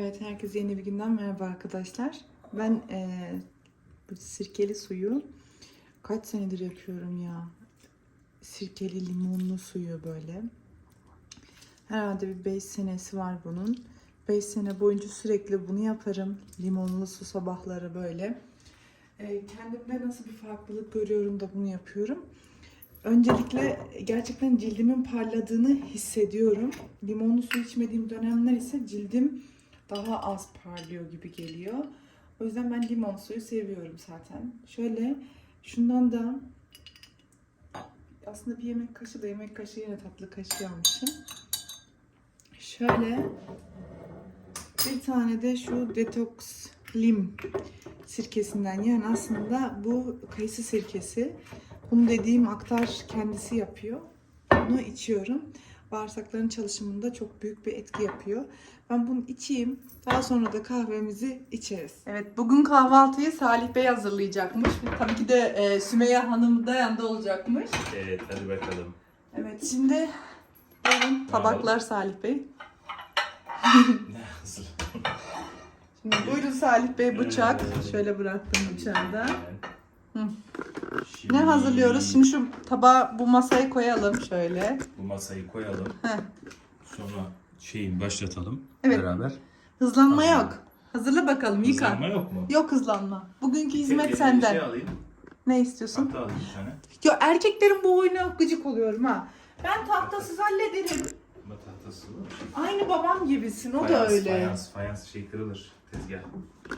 Evet, herkese yeni bir günden merhaba arkadaşlar. Ben eee, bu sirkeli suyu kaç senedir yapıyorum ya. Sirkeli limonlu suyu böyle. Herhalde bir 5 senesi var bunun. 5 sene boyunca sürekli bunu yaparım. Limonlu su sabahları böyle. Eee, kendimde nasıl bir farklılık görüyorum da bunu yapıyorum. Öncelikle gerçekten cildimin parladığını hissediyorum. Limonlu su içmediğim dönemler ise cildim daha az parlıyor gibi geliyor. O yüzden ben limon suyu seviyorum zaten. Şöyle şundan da aslında bir yemek kaşığı da yemek kaşığı yine tatlı kaşığı almışım. Şöyle bir tane de şu detox lim sirkesinden yani aslında bu kayısı sirkesi. Bunu dediğim aktar kendisi yapıyor. Bunu içiyorum. Bağırsakların çalışımında çok büyük bir etki yapıyor. Ben bunu içeyim. Daha sonra da kahvemizi içeriz. Evet bugün kahvaltıyı Salih Bey hazırlayacakmış. Tabii ki de e, Sümeyye Hanım da yanında olacakmış. Evet hadi bakalım. Evet şimdi buyurun tabaklar Salih Bey. Ne hazır? Şimdi buyurun Salih Bey bıçak. Şöyle bıraktım bıçağı da. Hı. Şimdi Ne hazırlıyoruz? Şimdi şu tabağı bu masaya koyalım şöyle. Bu masayı koyalım. Heh. Sonra şeyin başlatalım Evet. beraber. Hızlanma Hazır. yok. Hazırla bakalım yıka. Hızlanma yok mu? Yok hızlanma. Bugünkü hizmet senden. Bir şey alayım. Ne istiyorsun? Hatta alayım bir tane. Ya erkeklerin bu oyuna gıcık oluyorum ha. Ben tahtasız hallederim. Ama tahtası var. Aynı babam gibisin. O da Fayans, öyle. Fayans, fayans şey kırılır. Tezgah.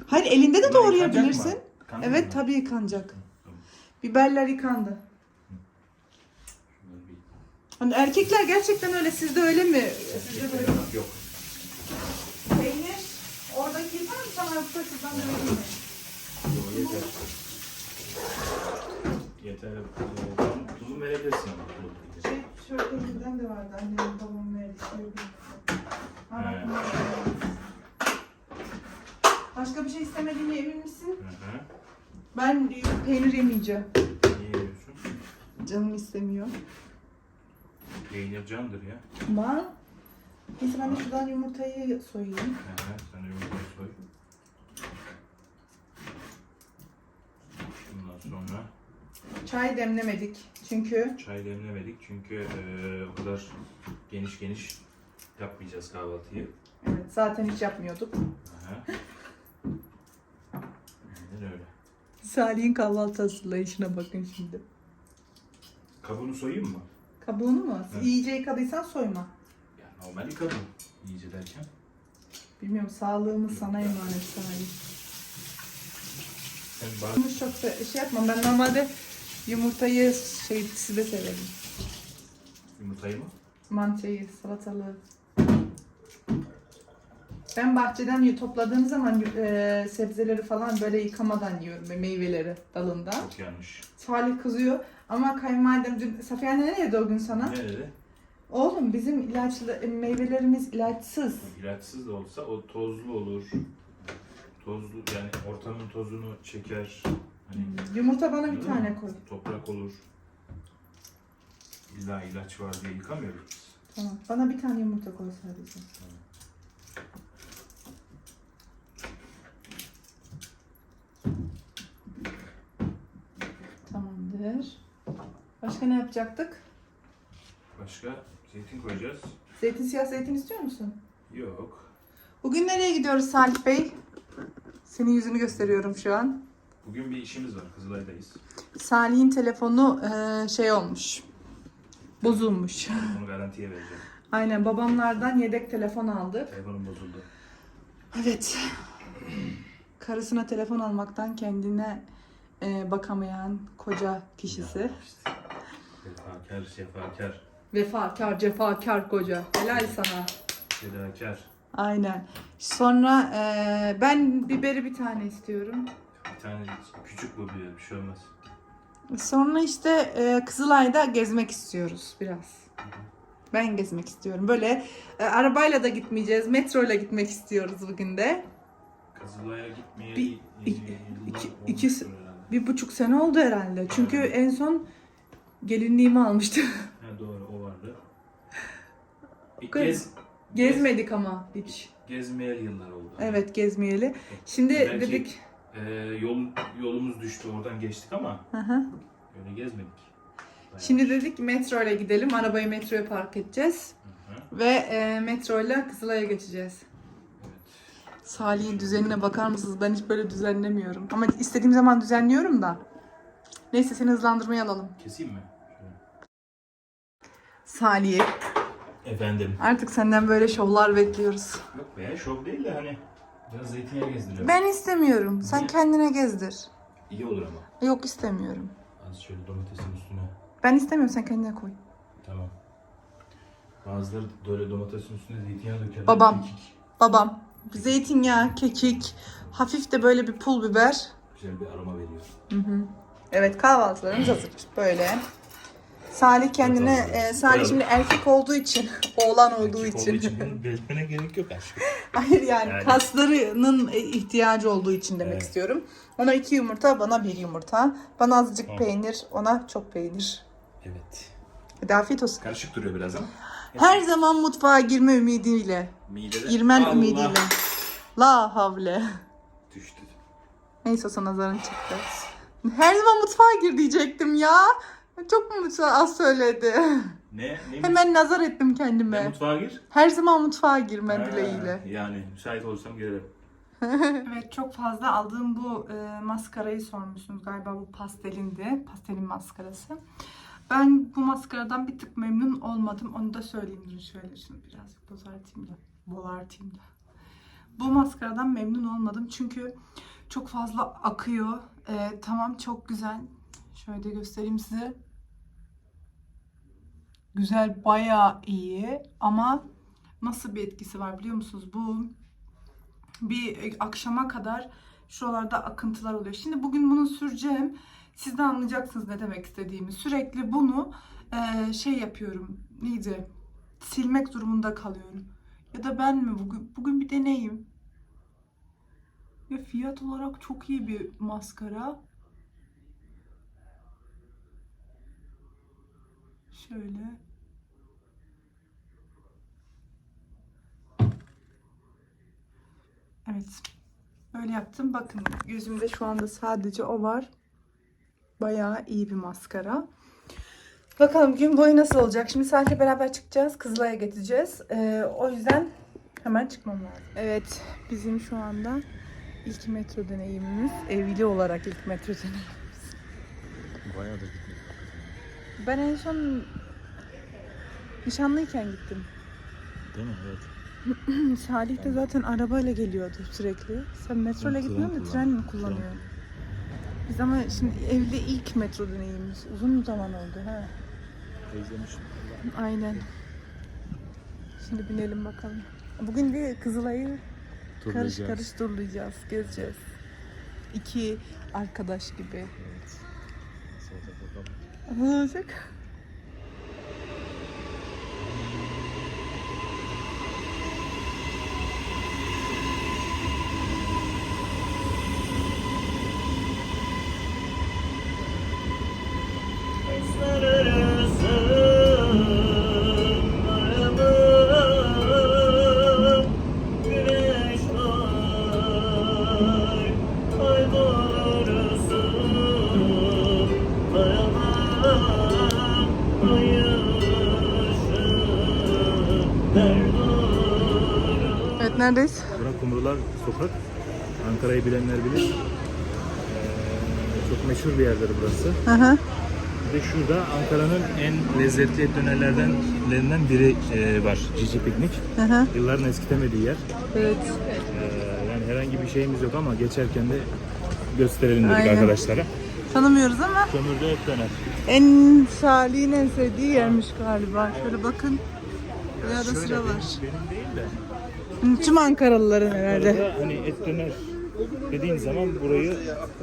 Hayır elinde de Bunlar yıkanacak doğrayabilirsin. Evet mı? tabii yıkanacak. Biberler yıkandı. Hani erkekler gerçekten öyle. Sizde öyle mi? Sizde böyle. Yok. Peynir oradaki var mı sana yoksa şuradan vereyim mi? Yok yeter. Yeter. Tuzu verebilirsin ama. Şey, şöyle elimden de vardı. Annemin babamın verdiği şey. Ha, Başka bir şey istemediğine emin misin? Hı hı. Ben peynir yemeyeceğim. Niye yiyorsun? Canım istemiyor. Peynir candır ya. Ama neyse ben de şuradan yumurtayı soyayım. Hı. Sen yumurtayı soy. Bundan sonra Çay demlemedik. Çünkü çay demlemedik çünkü eee, o kadar geniş geniş yapmayacağız kahvaltıyı. evet, zaten hiç yapmıyorduk. Hı. Aynen öyle. Salih'in kahvaltı hazırlayışına bakın şimdi. Kabuğunu soyayım mı? Kabuğunu mu? Evet. İyice yıkadıysan soyma. Ya normal yıkadım. İyice derken. Bilmiyorum sağlığımız sana emanet Salih. Sen Yumurta çok şey yapmam. Ben normalde yumurtayı şey size severim. yumurtayı mı? Mantıyı, salatalığı. Ben bahçeden topladığım zaman e, sebzeleri falan böyle yıkamadan yiyorum ve meyveleri dalından. Çok yanlış. Salih kızıyor ama kayınvalidem dün Safiye anne ne dedi o gün sana? Ne dedi? Oğlum bizim ilaçlı e, meyvelerimiz ilaçsız. İlaçsız da olsa o tozlu olur. Tozlu yani ortamın tozunu çeker. Hani Yumurta bana bir tane koy. Toprak olur. İlla ilaç var diye yıkamıyoruz biz. Tamam. Bana bir tane yumurta koy sadece. Tamamdır. Başka ne yapacaktık? Başka zeytin koyacağız. Zeytin siyah zeytin istiyor musun? Yok. Bugün nereye gidiyoruz Salih Bey? Senin yüzünü gösteriyorum şu an. Bugün bir işimiz var. Kızılay'dayız. Salih'in telefonu eee, şey olmuş. Bozulmuş. Bunu garantiye vereceğim. Aynen babamlardan yedek telefon aldık. Telefonum bozuldu. Evet. Karısına telefon almaktan kendine eee, bakamayan koca kişisi. Ya işte. Vefakar, şefakar, Vefakar, cefakar koca. Helal sana. fedakar. Aynen. Sonra eee, ben biberi bir tane istiyorum. Bir tane küçük bu bir, bir şey olmaz. Sonra işte eee, Kızılay'da gezmek istiyoruz biraz. Ben gezmek istiyorum. Böyle e, arabayla da gitmeyeceğiz. Metroyla gitmek istiyoruz bugün de. Kızılay'a gitmeye Bir- iki- iki- herhalde. Bir buçuk sene oldu herhalde. Çünkü en son gelinliğimi almıştım. Ha, doğru o vardı. Bir Kız- gez, Gezmedik ama hiç. Gezmeyeli yıllar oldu. Evet gezmeyeli. Şimdi Belki- dedik. Ee, yol, yolumuz düştü oradan geçtik ama Hı hı. öyle gezmedik. Bayağı. Şimdi dedik metro ile gidelim. Arabayı metroya park edeceğiz. Hı hı. Ve e, metro ile Kızılay'a geçeceğiz. Evet. Salih'in düzenine bakar mısınız? Ben hiç böyle düzenlemiyorum. Ama istediğim zaman düzenliyorum da. Neyse seni hızlandırmaya alalım. Keseyim mi? Salih Efendim. artık senden böyle şovlar bekliyoruz. Yok be şov değil de hani biraz zeytinyağı gezdiriyorum. Ben istemiyorum. Sen Niye? kendine gezdir. İyi olur ama. Yok istemiyorum. Az şöyle domatesin üstüne. Ben istemiyorum sen kendine koy. Tamam. Bazıları böyle domatesin üstüne zeytinyağı dökerler. Babam. Kekik. Babam zeytinyağı, kekik, hafif de böyle bir pul biber. Güzel bir aroma veriyor. Hı hı. Evet kahvaltılarımız hazır. Böyle. Salih kendine, e, Salih şimdi erkek olduğu için, oğlan olduğu Erkek için. bunu belirtmene gerek yok aşkım. Hayır yani, Yani. kaslarının e, ihtiyacı olduğu için demek Evet. istiyorum. Ona iki yumurta, bana bir yumurta. Bana azıcık Tamam. peynir, ona çok peynir. Evet. Hadi afiyet olsun. Karışık duruyor biraz ama. Her zaman mutfağa girme ümidiyle, Midede girmen Allah ümidiyle. La havle. düştü. Neyse sana zarın çıktı. Her zaman mutfağa gir diyecektim ya. Çok mu mutfağa az söyledi. Ne? Ne? Hemen nazar ettim Ne, kendime. mutfağa gir. Her zaman mutfağa girmen Ha, dileğiyle. Yani müsait olursam girerim. evet çok fazla aldığım bu e, maskarayı sormuşsunuz. Galiba bu pastelindi. Pastelin maskarası. Ben bu maskaradan bir tık memnun olmadım. Onu da söyleyeyim. Dur şöyle şunu birazcık bozartayım da. Bolartayım da. Bu maskaradan memnun olmadım. Çünkü çok fazla akıyor. E, tamam çok güzel. Şöyle de göstereyim size. Güzel bayağı iyi ama nasıl bir etkisi var biliyor musunuz? Bu bir akşama kadar şuralarda akıntılar oluyor. Şimdi bugün bunu süreceğim. Siz de anlayacaksınız ne demek istediğimi. Sürekli bunu eee, şey yapıyorum. Neydi? Silmek durumunda kalıyorum. Ya da ben mi bugün? Bugün bir deneyim. Ve fiyat olarak çok iyi bir maskara. Şöyle. Evet. Böyle yaptım. Bakın yüzümde şu anda sadece o var. Bayağı iyi bir maskara. Bakalım gün boyu nasıl olacak? Şimdi Salih'le beraber çıkacağız. Kızılay'a geçeceğiz. Ee, o yüzden hemen çıkmam lazım. Evet. Bizim şu anda ilk metro deneyimimiz. Evli olarak ilk metro deneyimimiz. Bayağıdır gitmedim. Ben en son nişanlıyken gittim. Değil mi? Evet. Salih de zaten arabayla geliyordu sürekli. Sen metro ile Ben tren gitmiyorsun da tren mi kullanıyorsun? Biz ama şimdi evde ilk metro deneyimimiz. Uzun zaman oldu ha. Özlemişim. Aynen. Şimdi binelim bakalım. Bugün bir Kızılay'ı karış karış turlayacağız, gezeceğiz. İki arkadaş gibi. Evet. Nasıl olacak bakalım. Ne neredeyiz? Burak Kumrular Sokak. Ankara'yı bilenler bilir. Ee, çok meşhur bir yerdir burası. Hı hı. Bir de şurada Ankara'nın en lezzetli et dönerlerden lerinden biri e, var. Cici Piknik. Hı hı. Yılların eskitemediği yer. Evet. Ee, yani herhangi bir şeyimiz yok ama geçerken de gösterelim dedik Aynen. arkadaşlara. Tanımıyoruz ama Kömürde et döner. en Salih'in en sevdiği yermiş galiba. Şöyle bakın. Buraya da sıra benim, var. benim değil de. Tüm Ankaralıların herhalde. Arada hani et döner dediğin zaman burayı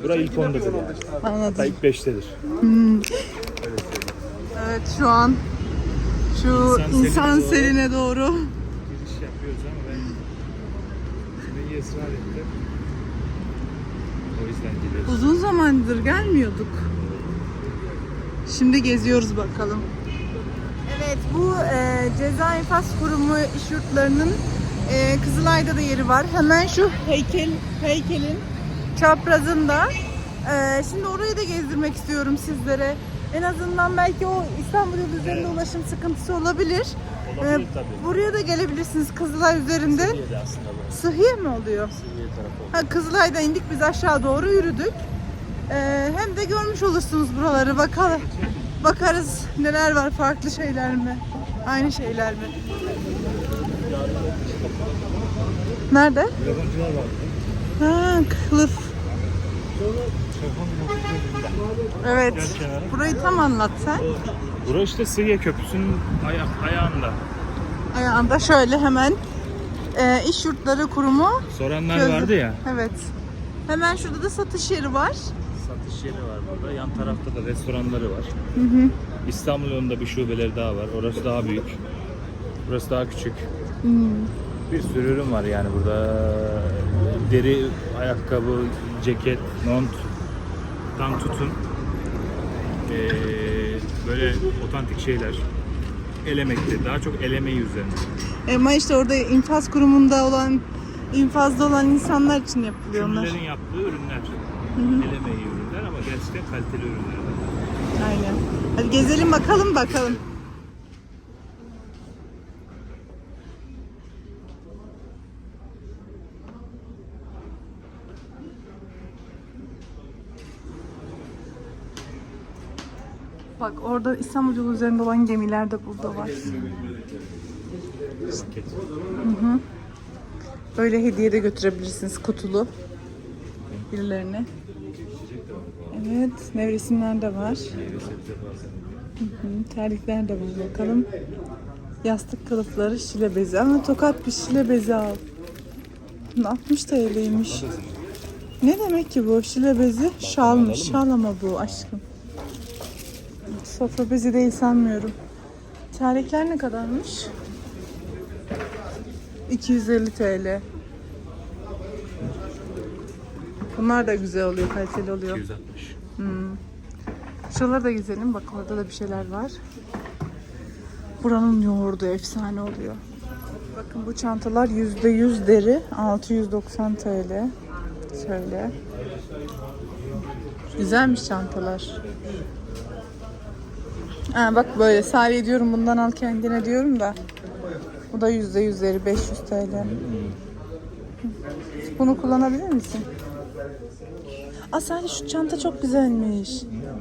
burayı ilk ondadır yani. Hatta Anladım. ilk beştedir. Evet şu an şu İnsan insan seline doğru. seline doğru. Giriş yapıyoruz ama ben Sümeyye ısrar etti. O yüzden gidiyoruz. Uzun zamandır gelmiyorduk. Şimdi geziyoruz bakalım. Evet Evet bu e, ceza infaz kurumu iş yurtlarının e, Kızılay'da da yeri var. Hemen şu heykel heykelin çaprazında. E, şimdi orayı da gezdirmek istiyorum sizlere. En azından belki o İstanbul yolu üzerinde ulaşım sıkıntısı olabilir. Olabilir E, tabii. buraya da gelebilirsiniz Kızılay üzerinde. Aslında bu. Sıhhiye mi oluyor? Suriye tarafı. Ha, Kızılay'da indik biz aşağı doğru yürüdük. Ee, hem de görmüş olursunuz buraları bakalım. Bakarız neler var farklı şeyler mi? Aynı şeyler mi? Nerede? Yabancılar var. Ha, kılıf. Evet. Burayı tam anlat sen. Burası işte Suriye Köprüsü'nün ayak, ayağında. Ayağında şöyle hemen e, iş yurtları kurumu. Soranlar Gözü- vardı ya. Evet. Hemen şurada da satış yeri var. Satış yeri var burada. Yan tarafta da restoranları var. Hı hı. İstanbul yolunda bir şubeleri daha var. Orası daha büyük. Burası daha küçük. Hmm. Bir sürü ürün var yani burada. Deri, ayakkabı, ceket, mont, tam tutun. Ee, böyle otantik şeyler. El emekleri, daha çok el emeği üzerine. Ama işte orada infaz kurumunda olan, infazda olan insanlar için yapılıyor onlar. Ünlülerin yaptığı ürünler. El emeği ürünler ama gerçekten kaliteli ürünler. Aynen. Hadi gezelim bakalım bakalım. Bak orada İstanbul üzerinde olan gemiler de burada var. Paket. Böyle hediye de götürebilirsiniz kutulu birilerine. Evet, nevresimler de var. Hı hı, terlikler de var bakalım. Yastık kılıfları şile bezi ama tokat bir şile bezi al. Bunun 60 TL'ymiş. Ne demek ki bu şile bezi? Şalmış. Şal ama bu aşkım. Sofra bezi değil sanmıyorum. Terlikler ne kadarmış? 250 TL. Bunlar da güzel oluyor, kaliteli oluyor. 260. Şuralara da gezelim. Bak orada da bir şeyler var. Buranın yoğurdu efsane oluyor. Bakın bu çantalar %100 deri. 690 TL. Şöyle. Güzelmiş çantalar. Ha, bak böyle Salih diyorum bundan al kendine diyorum da. Bu da %100 deri 500 TL. Bunu kullanabilir misin? Aa Salih şu çanta çok güzelmiş.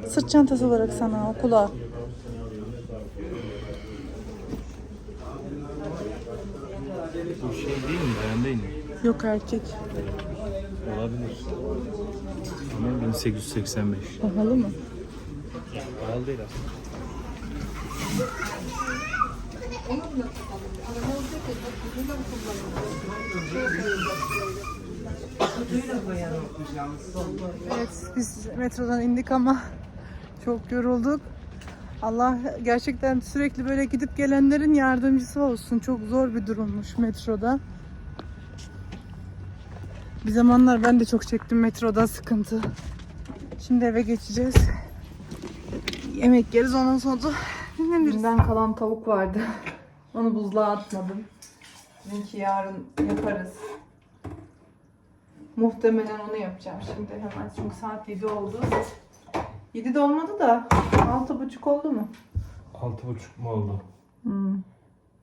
Sırt çantası olarak sana okula. Bu şey değil mi? Bayan değil mi? Yok erkek. Olabilir. Ama 1885. Pahalı mı? Pahalı değil aslında. Evet biz metrodan indik ama çok yorulduk. Allah gerçekten sürekli böyle gidip gelenlerin yardımcısı olsun. Çok zor bir durummuş metroda. Bir zamanlar ben de çok çektim metroda sıkıntı. Şimdi eve geçeceğiz. Yemek yeriz ondan sonra da dinleniriz. Dünden kalan tavuk vardı. Onu buzluğa atmadım. Belki yarın yaparız. Muhtemelen onu yapacağım şimdi hemen çünkü saat 7 oldu. 7 de olmadı da 6.30 oldu mu? Altı buçuk mu oldu? Hmm.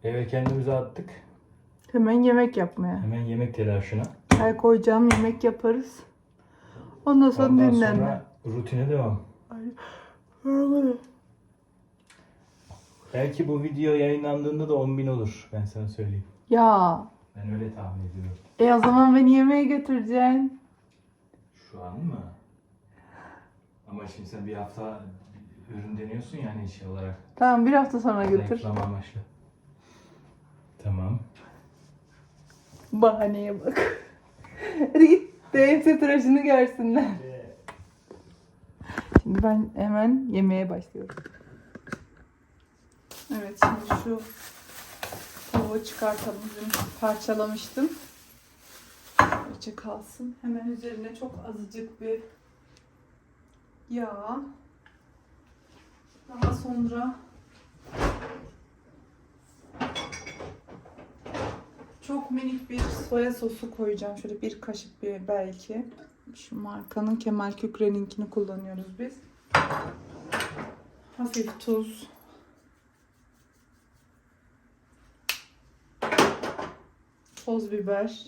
Eve kendimize attık. Hemen yemek yapmaya. Hemen yemek telaşına. Çay koyacağım, yemek yaparız. Ondan sonra Ondan dinlenme. sonra rutine devam. Yorgunum. Belki bu video yayınlandığında da 10.000 olur. Ben sana söyleyeyim. Ya, Ben öyle tahmin ediyorum. e o zaman beni yemeğe götüreceksin. Şu an mı? Ama şimdi sen bir hafta ürün deniyorsun yani şey olarak. Tamam bir hafta sonra götür. Reklam amaçlı. Tamam. Bahaneye bak. Hadi git DMT tıraşını görsünler. Şimdi ben hemen yemeğe başlıyorum. Evet şimdi şu tavuğu çıkartalım. Dün parçalamıştım. İçi kalsın. Hemen üzerine çok azıcık bir yağ. Daha sonra çok minik bir soya sosu koyacağım. Şöyle bir kaşık bir belki. Şu markanın Kemal Kükre'ninkini kullanıyoruz biz. Hafif tuz. Toz biber.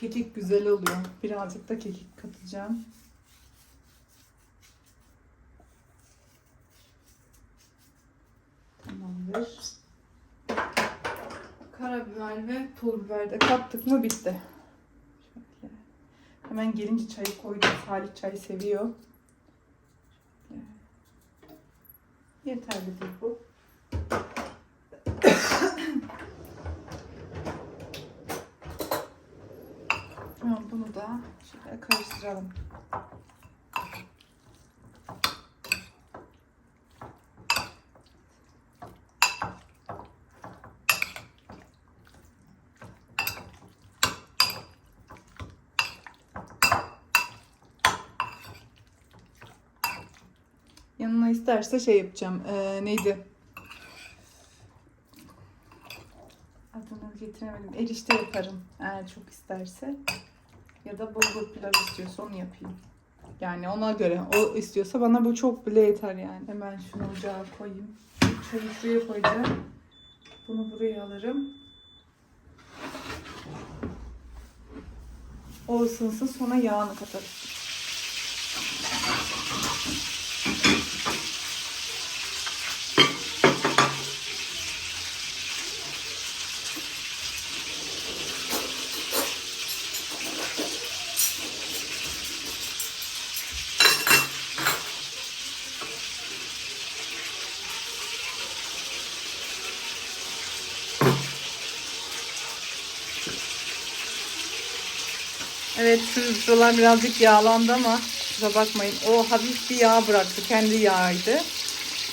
Kekik güzel oluyor. Birazcık da kekik katacağım. Tamamdır. Karabiber ve pul biber de kattık mı bitti. Şöyle. Hemen gelince çayı koydum. Salih çayı seviyor. Şöyle. Yeterlidir bu. Bunu da şöyle karıştıralım. Yanına isterse şey yapacağım. Ee, neydi? Adını getiremedim. Erişte yaparım eğer çok isterse. Ya da bulgur pilav istiyorsa onu yapayım. Yani ona göre. O istiyorsa bana bu çok bile yeter yani. Hemen şunu ocağa koyayım. Çayı şuraya koyacağım. Bunu buraya alırım. O sonra yağını katarız. Evet şu şuralar birazcık yağlandı ama kusura bakmayın. O hafif bir yağ bıraktı. Kendi yağıydı.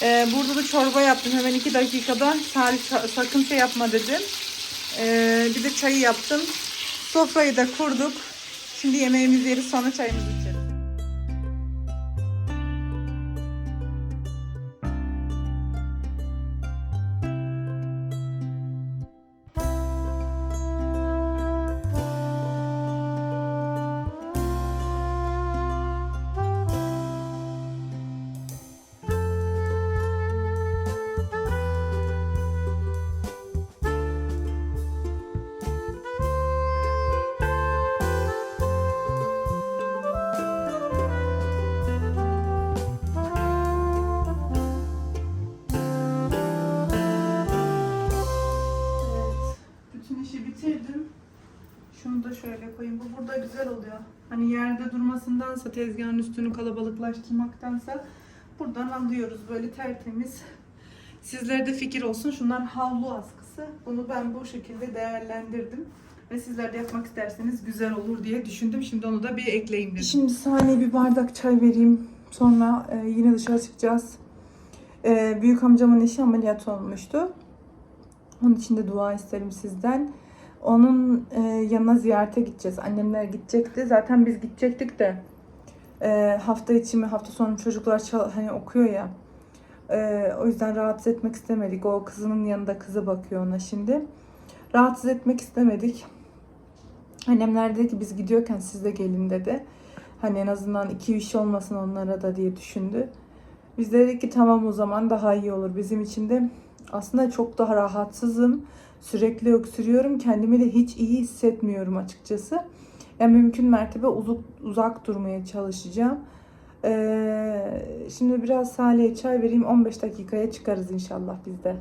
Ee, burada da çorba yaptım. Hemen iki dakikada Salih sa- sakın şey yapma dedim. Ee, bir de çayı yaptım. Sofrayı da kurduk. Şimdi yemeğimizi yeriz sonra çayımızı içeriz. Durmasındansa, tezgahın üstünü kalabalıklaştırmaktansa buradan alıyoruz böyle tertemiz. Sizlerde fikir olsun. Şunlar havlu askısı. Bunu ben bu şekilde değerlendirdim. Ve sizler de yapmak isterseniz güzel olur diye düşündüm. Şimdi onu da bir ekleyeyim dedim. Şimdi Salih'e bir bardak çay vereyim. Sonra e, yine dışarı çıkacağız. E, büyük amcamın eşi ameliyat olmuştu. Onun için de dua isterim sizden. Onun e, yanına ziyarete gideceğiz. Annemler gidecekti. Zaten biz gidecektik de e, hafta içi mi hafta sonu çocuklar çal- hani okuyor ya. E, o yüzden rahatsız etmek istemedik. O kızının yanında kızı bakıyor ona şimdi. Rahatsız etmek istemedik. Annemler dedi ki biz gidiyorken siz de gelin dedi. Hani en azından iki iş olmasın onlara da diye düşündü. Biz de dedik ki tamam o zaman daha iyi olur bizim için de. Aslında çok daha rahatsızım. Sürekli öksürüyorum. Kendimi de hiç iyi hissetmiyorum açıkçası. Yani mümkün mertebe uzak, uzak durmaya çalışacağım. Ee, şimdi biraz Salih'e çay vereyim. 15 dakikaya çıkarız inşallah biz de.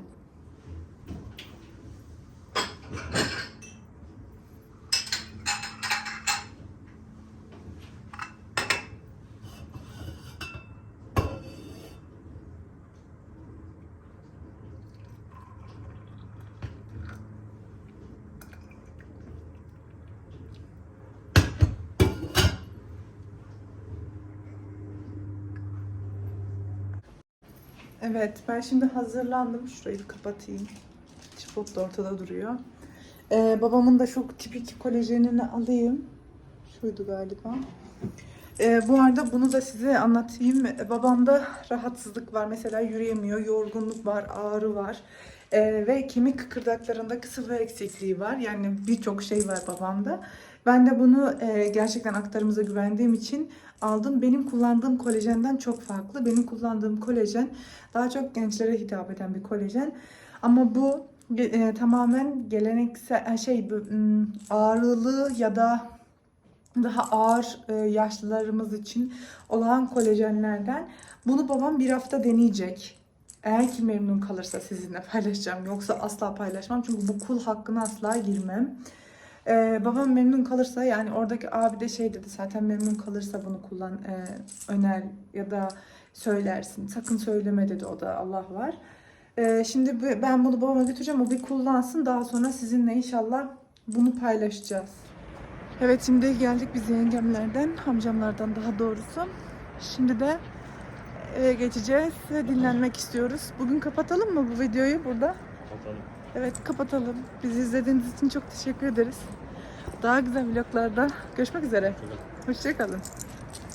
Evet, ben şimdi hazırlandım. Şurayı kapatayım. Tripod da ortada duruyor. Ee, babamın da çok tipik kolajenini alayım. Şuydu galiba. Ee, bu arada bunu da size anlatayım. Babamda rahatsızlık var. Mesela yürüyemiyor, yorgunluk var, ağrı var. Ee, ve kemik kıkırdaklarında sıvı eksikliği var. Yani birçok şey var babamda. Ben de bunu e, gerçekten aktarımıza güvendiğim için aldım. Benim kullandığım kolajenden çok farklı. Benim kullandığım kolajen daha çok gençlere hitap eden bir kolajen. Ama bu e, tamamen geleneksel e, şey ağrılı ya da daha ağır e, yaşlılarımız için olan kolajenlerden. Bunu babam bir hafta deneyecek. Eğer ki memnun kalırsa sizinle paylaşacağım. Yoksa asla paylaşmam. Çünkü bu kul hakkına asla girmem. Ee, babam memnun kalırsa yani oradaki abi de şey dedi zaten memnun kalırsa bunu kullan e, öner ya da söylersin. Sakın söyleme dedi o da Allah var. Ee, şimdi ben bunu babama götüreceğim o bir kullansın daha sonra sizinle inşallah bunu paylaşacağız. Evet şimdi geldik biz yengemlerden, amcamlardan daha doğrusu. Şimdi de eve geçeceğiz ve dinlenmek istiyoruz. Bugün kapatalım mı bu videoyu burada? Kapatalım. Evet kapatalım. Bizi izlediğiniz için çok teşekkür ederiz. Daha güzel vloglarda görüşmek üzere. Hoşçakalın.